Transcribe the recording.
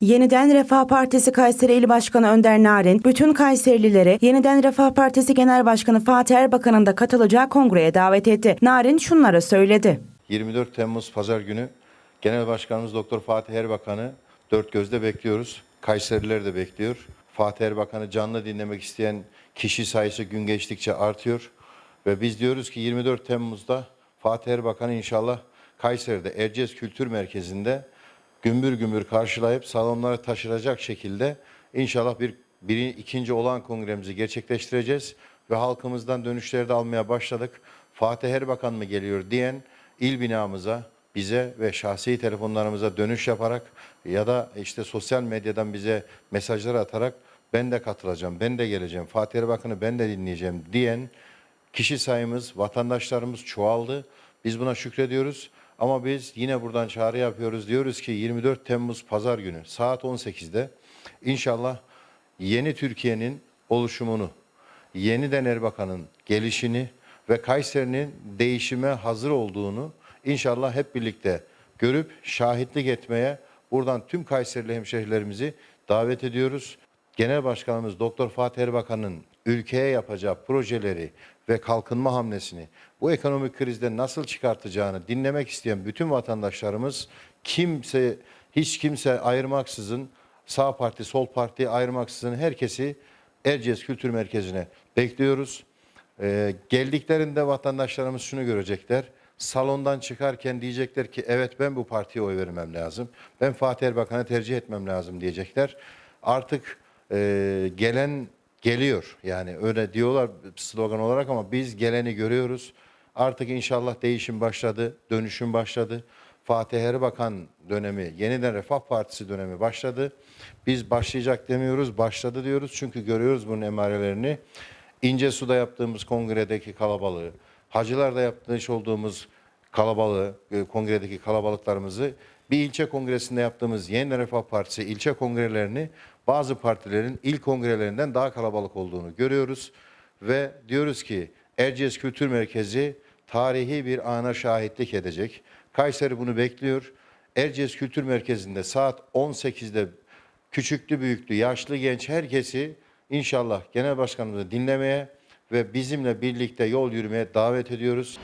Yeniden Refah Partisi Kayseri İl Başkanı Önder Narin, bütün Kayserililere Yeniden Refah Partisi Genel Başkanı Fatih Erbakan'ın da katılacağı kongreye davet etti. Narin şunları söyledi. 24 Temmuz Pazar günü Genel Başkanımız Doktor Fatih Erbakan'ı dört gözle bekliyoruz. Kayseriler de bekliyor. Fatih Erbakan'ı canlı dinlemek isteyen kişi sayısı gün geçtikçe artıyor. Ve biz diyoruz ki 24 Temmuz'da Fatih Erbakan'ı inşallah Kayseri'de Erciyes Kültür Merkezi'nde gümbür gümbür karşılayıp salonlara taşıracak şekilde inşallah bir, bir ikinci olan kongremizi gerçekleştireceğiz ve halkımızdan dönüşleri de almaya başladık. Fatih Erbakan mı geliyor diyen il binamıza bize ve şahsi telefonlarımıza dönüş yaparak ya da işte sosyal medyadan bize mesajlar atarak ben de katılacağım, ben de geleceğim, Fatih Erbakan'ı ben de dinleyeceğim diyen kişi sayımız, vatandaşlarımız çoğaldı. Biz buna şükrediyoruz. Ama biz yine buradan çağrı yapıyoruz. Diyoruz ki 24 Temmuz Pazar günü saat 18'de inşallah yeni Türkiye'nin oluşumunu, yeniden Erbakan'ın gelişini ve Kayseri'nin değişime hazır olduğunu inşallah hep birlikte görüp şahitlik etmeye buradan tüm Kayserili hemşehrilerimizi davet ediyoruz. Genel Başkanımız Doktor Fatih Erbakan'ın ülkeye yapacağı projeleri ve kalkınma hamlesini bu ekonomik krizden nasıl çıkartacağını dinlemek isteyen bütün vatandaşlarımız kimse hiç kimse ayırmaksızın sağ parti sol parti ayırmaksızın herkesi Erciyes Kültür Merkezi'ne bekliyoruz. Ee, geldiklerinde vatandaşlarımız şunu görecekler. Salondan çıkarken diyecekler ki evet ben bu partiye oy vermem lazım. Ben Fatih Erbakan'ı tercih etmem lazım diyecekler. Artık e, gelen geliyor. Yani öyle diyorlar slogan olarak ama biz geleni görüyoruz. Artık inşallah değişim başladı, dönüşüm başladı. Fatih Erbakan dönemi, yeniden Refah Partisi dönemi başladı. Biz başlayacak demiyoruz, başladı diyoruz. Çünkü görüyoruz bunun emarelerini. İncesu'da yaptığımız kongredeki kalabalığı, Hacılar'da yapmış olduğumuz kalabalığı, e, kongredeki kalabalıklarımızı bir ilçe kongresinde yaptığımız Yeniden Refah Partisi ilçe kongrelerini bazı partilerin il kongrelerinden daha kalabalık olduğunu görüyoruz. Ve diyoruz ki Erciyes Kültür Merkezi tarihi bir ana şahitlik edecek. Kayseri bunu bekliyor. Erciyes Kültür Merkezi'nde saat 18'de küçüklü büyüklü, yaşlı genç herkesi inşallah genel başkanımızı dinlemeye ve bizimle birlikte yol yürümeye davet ediyoruz.